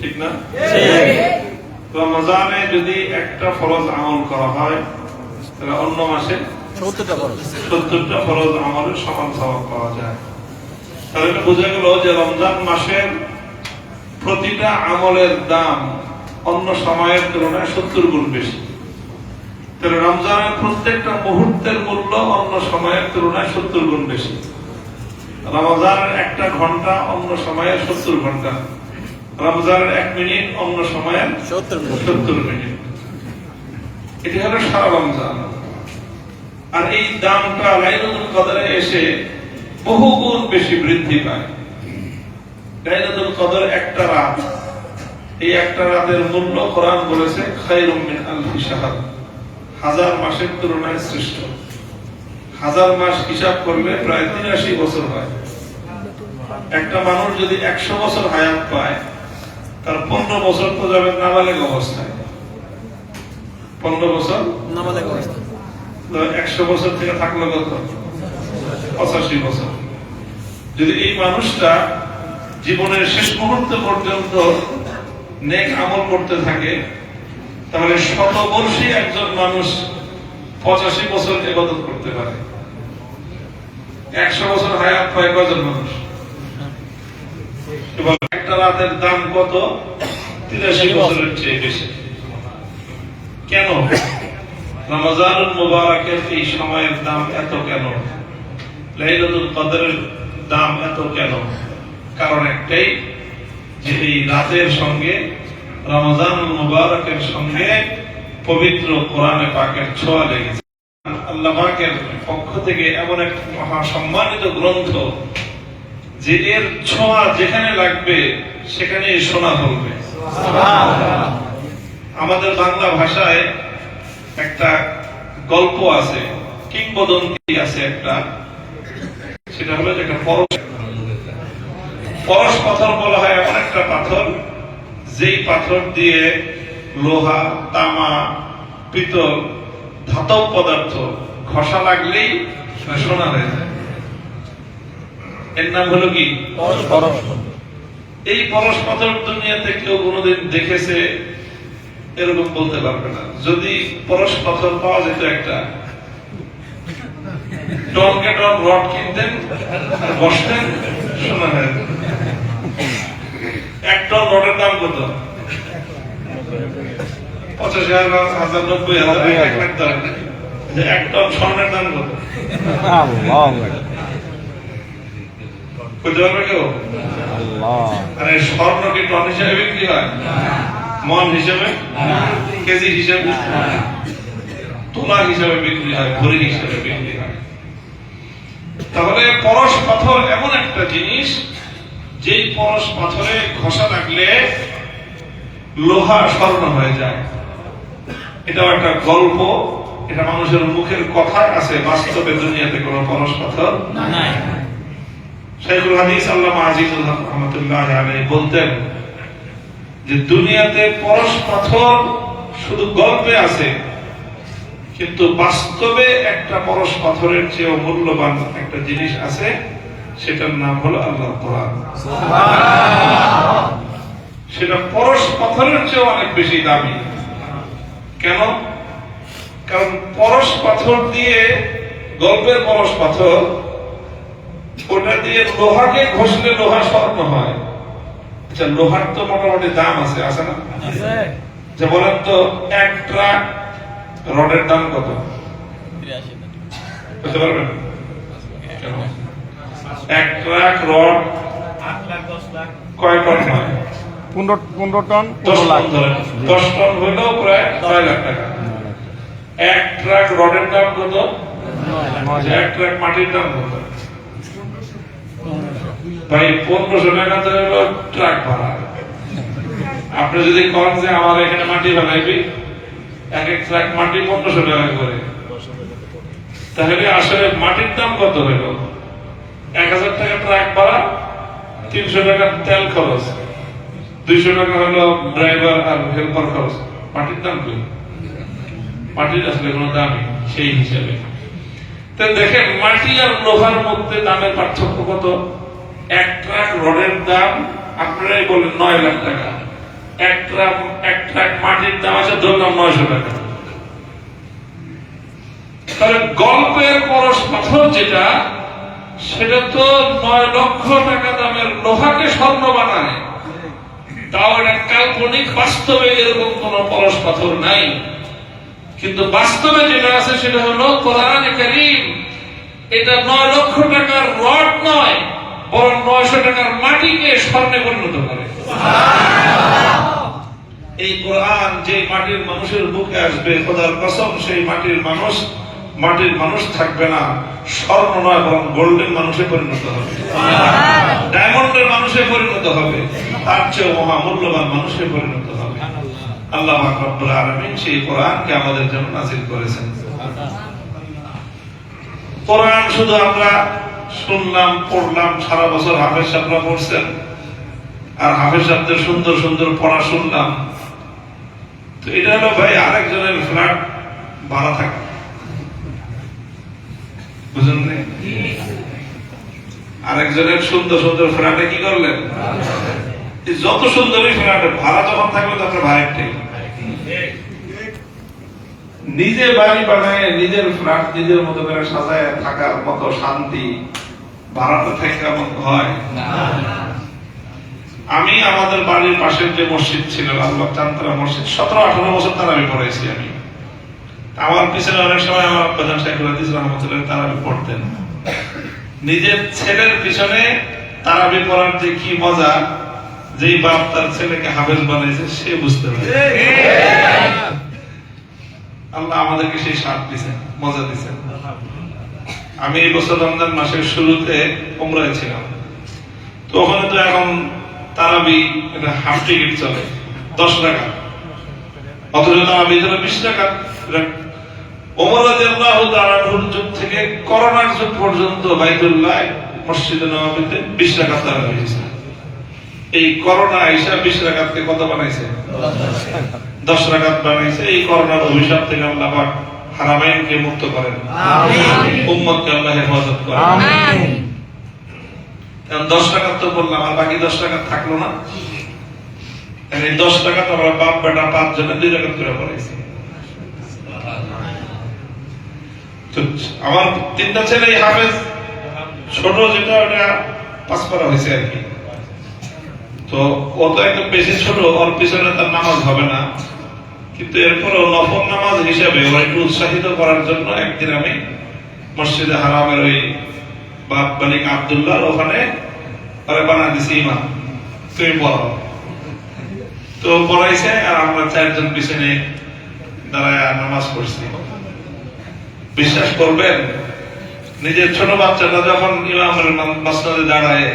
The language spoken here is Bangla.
ঠিক না? রমজানে যদি একটা ফরজ আমল করা হয় তাহলে অন্য মাসে সত্তরটা ফরজ। আমলের সমান স্বভাব পাওয়া যায়। তাহলে বোঝা গেল যে রমজান মাসের প্রতিটা আমলের দাম অন্য সময়ের তুলনায় সত্তর গুণ বেশি। তাহলে রমজানের প্রত্যেকটা মুহূর্তের মূল্য অন্য সময়ের তুলনায় সত্তর গুণ বেশি। রমজানের একটা ঘণ্টা অন্য সময়ের সত্তর ঘণ্টা। রমজানের এক মিনিট অন্য সময়ের সত্তর মিনিট। এটি হলো সারা রমজান। আর এই দামটা লাইলাতুল কদরে এসে বেশি বৃদ্ধি পায়। লাইলাতুল কদর একটা রাত। এই একটা রাতের মূল্য কোরআন বলেছে খায়রুম মিন আলফি শাহর। হাজার মাসের তুলনায় শ্রেষ্ঠ। হাজার মাস হিসাব করলে প্রায় তিরাশি বছর হয়। একটা মানুষ যদি একশো বছর হায়াত পায় তার পনেরো বছর তো যাবে নাবালেগ অবস্থায়। পনেরো বছর? নামাজের অবস্থা। একশো বছর থেকে থাকল কত? পঁচাশি বছর। যদি এই মানুষটা জীবনের শেষ মুহূর্ত পর্যন্ত নেক আমল করতে থাকে তাহলে শত শতবর্ষী একজন মানুষ পঁচাশি বছর এবাদত করতে পারে। একশো বছর হায়াত পায় কজন মানুষ? একটা রাতের দাম কত? তিরাশি বছরের চেয়ে বেশি। কেন? রমজানুল মুবারকের এই সময়ের দাম এত কেন? লাইলাতুল কদরের দাম এত কেন? কারণ একটাই যে এই রাতের সঙ্গে রমজানুল মুবারকের সঙ্গে পবিত্র কোরআনে পাকের ছোঁয়া লেগেছে। আল্লাহ পাকের পক্ষ থেকে এমন এক মহা সম্মানিত গ্রন্থ যে এর ছোঁয়া যেখানে লাগবে, সেখানে শোনা বলবে আমাদের বাংলা ভাষায় একটা গল্প আছে, কিংবদন্তি আছে একটা। সেটা হলো যে একটা পরশ পরশ পাথর বলা হয় এমন একটা পাথর, যেই পাথর দিয়ে লোহা, তামা, পিতল, ধাতব পদার্থ ঘষা লাগলেই সোনা হয়ে যায়। এর নাম হলো কি? এই পরশ পাথর দুনিয়াতে কেউ কোনোদিন দেখেছে এরকম বলতে পারবে না। যদি পরশ পাথর পাওয়া যেত একটা। টনকে টন রড কিনতেন আর বসতেন শোনা হয়ে এক টন রডের দাম কত? পঁচাশি হাজার হাজার নব্বই হাজার এক লাখ এক টন স্বর্ণের দাম কত? বুঝতে পারবে কেউ? আরে স্বর্ণ কি টন হিসেবে বিক্রি হয়? মন হিসেবে? কেজি হিসেবে? তোলা হিসেবে বিক্রি হয় ভরি হিসেবে বিক্রি হয়। তাহলে পরশ পাথর এমন একটা জিনিস যেই পরশ পাথরে ঘষা লাগলে লোহা স্বর্ণ হয়ে যায়। এটাও একটা গল্প এটা মানুষের মুখের কথায় আছে বাস্তবে দুনিয়াতে কোনো পরশ পাথর নাই। শেখুল হাদিস আল্লাহ আজিজুল হক রহমতুল্লাহ আলাইহি বলতেন যে দুনিয়াতে পরশ পাথর শুধু গল্পে আছে কিন্তু বাস্তবে একটা পরশ পাথরের চেয়েও মূল্যবান একটা জিনিস আছে সেটার নাম হলো আল্লাহ কোরআন। সেটা পরশ পাথরের চেয়েও অনেক বেশি দামি। কেন? কারণ পরশ পাথর দিয়ে গল্পের পরশ পাথর ওটা দিয়ে লোহাকে ঘষলে লোহা স্বর্ণ হয়। আচ্ছা লোহার তো মোটামুটি দাম আছে আছে না? যে বলেন তো এক ট্রাক রডের দাম কত? বুঝতে পারবেন? এক ট্রাক রড কয় টন হয়? পনেরো পনেরো টন দশ পনেরো লাখ দশ টন। হইলেও প্রায় ছয় লাখ টাকা। এক ট্রাক রডের দাম কত? এক ট্রাক মাটির দাম কত? ভাই পনেরোশো টাকা তো হলো ট্রাক ভাড়া। আপনি যদি কন যে আমার এখানে মাটি ফেলাইবি এক এক ট্রাক মাটি পনেরোশো টাকা করে। তাহলে আসলে মাটির দাম কত হইল? এক হাজার টাকা ট্রাক ভাড়া, তিনশো টাকা তেল খরচ। দুইশো টাকা হলো ড্রাইভার আর হেল্পার খরচ। মাটির দাম কি? মাটির আসলে কোনো দামই সেই হিসাবে। দেখেন, মাটি আর লোহার মধ্যে দামের পার্থক্য কত? এক ট্রাক রডের দাম, আপনারাই বলেন নয় লাখ টাকা। এক ট্রাক এক ট্রাক মাটির দাম আছে ধরলাম নয়শো টাকা। তাহলে গল্পের পরশ পাথর যেটা, সেটা তো নয় লক্ষ টাকা দামের লোহাকে স্বর্ণ বানায়। তাও এটা কাল্পনিক, বাস্তবে এরকম কোন পরশ পাথর নাই। কিন্তু বাস্তবে যেটা আছে, সেটা হলো কোরআন এটা নয় লক্ষ টাকার রড নয়। বরং নয়শো টাকার মাটিকে স্বর্ণে পরিণত করে। এই কোরআন যে মাটির মানুষের বুকে আসবে, খোদার কসম, সেই মাটির মানুষ মাটির মানুষ থাকবে না। স্বর্ণ নয়, বরং গোল্ডেন মানুষে পরিণত হবে। ডায়মন্ডের মানুষে পরিণত হবে। তার চেয়ে মহামূল্যবান মানুষে পরিণত হবে। আল্লাহ রব্বুল আলামিন সেই কোরআনকে আমাদের জন্য নাজিল করেছেন। কোরআন শুধু আমরা শুনলাম, পড়লাম, সারা বছর হাফেজ সাহেবরা পড়ছেন। আর হাফেজ সাহেবদের সুন্দর সুন্দর পড়া শুনলাম। তো এটা হলো ভাই আরেকজনের ফ্ল্যাট ভাড়া থাকে। বুঝলেন? আরেকজনের সুন্দর সুন্দর ফ্ল্যাটে কি করলেন? যত সুন্দরই ফ্ল্যাটে ভাড়া যখন থাকবে তখন ভাড়া একটাই। নিজে বাড়ি বানায় নিজের ফ্ল্যাট নিজের মতো করে সাজায় থাকার মতো শান্তি ভাড়াতে থেকে কেমন হয়? আমি আমাদের বাড়ির পাশের যে মসজিদ ছিল লালবাগ চান্তরা মসজিদ সতেরো আঠারো বছর তার আমি পড়েছি আমি। আমার পিছনে অনেক সময় আমার প্রধান হাদিস রহমতুল্লাহ তারাবি পড়তেন। নিজের ছেলের পিছনে তারাবি পড়ার যে কি মজা যেই বাপ তার ছেলেকে হাফেজ বানাইছে সে বুঝতে পারে। আল্লাহ আমাদেরকে সেই সাথ দিছেন, মজা দিছেন। আমি এই বছর রমজান মাসের শুরুতে উমরায় ছিলাম। তো ওখানে তো এখন তারাবি, এটা হাফ টিকিট চলে, দশ টাকা। অথচ তারাবি বিশ টাকা। যুগ থেকে করোনার যুগ পর্যন্ত বাইতুল্লাহ মসজিদে নববীতে বিশ টাকা তারাবি হয়েছে। এই করোনা আইসা বিশ টাকাতকে কত বানাইছে? দশ রাকাত বানাইছে। এই করোনার অভিশাপ থেকে আল্লাহ পাক হারামাইনকে মুক্ত করেন। উম্মতকে আল্লাহ হেফাজত করেন। দশ টাকা তো বললাম আর বাকি দশ টাকা থাকল না। এই দশ টাকা তো আমরা বাপ বেটা পাঁচ জনে দুই টাকা করে পড়াইছি আমার তিনটা ছেলে হাফেজ। ছোট যেটা ওটা পাস করা হয়েছে আর কি। তো ও তো একদম বেশি ছোট, ওর পিছনে তার নামাজ হবে না। কিন্তু নামাজ ওরা একটু উৎসাহিত করার জন্য একদিন আমি মসজিদে হারামের ওই বাপ মালিক ওখানে বানা দিছি তুমি তো পড়াইছে আর আমরা চারজন পিছনে দাঁড়ায় নামাজ পড়ছি। বিশ্বাস করবেন, নিজের ছোট বাচ্চাটা যখন ইমামের মাসনাদে দাঁড়ায়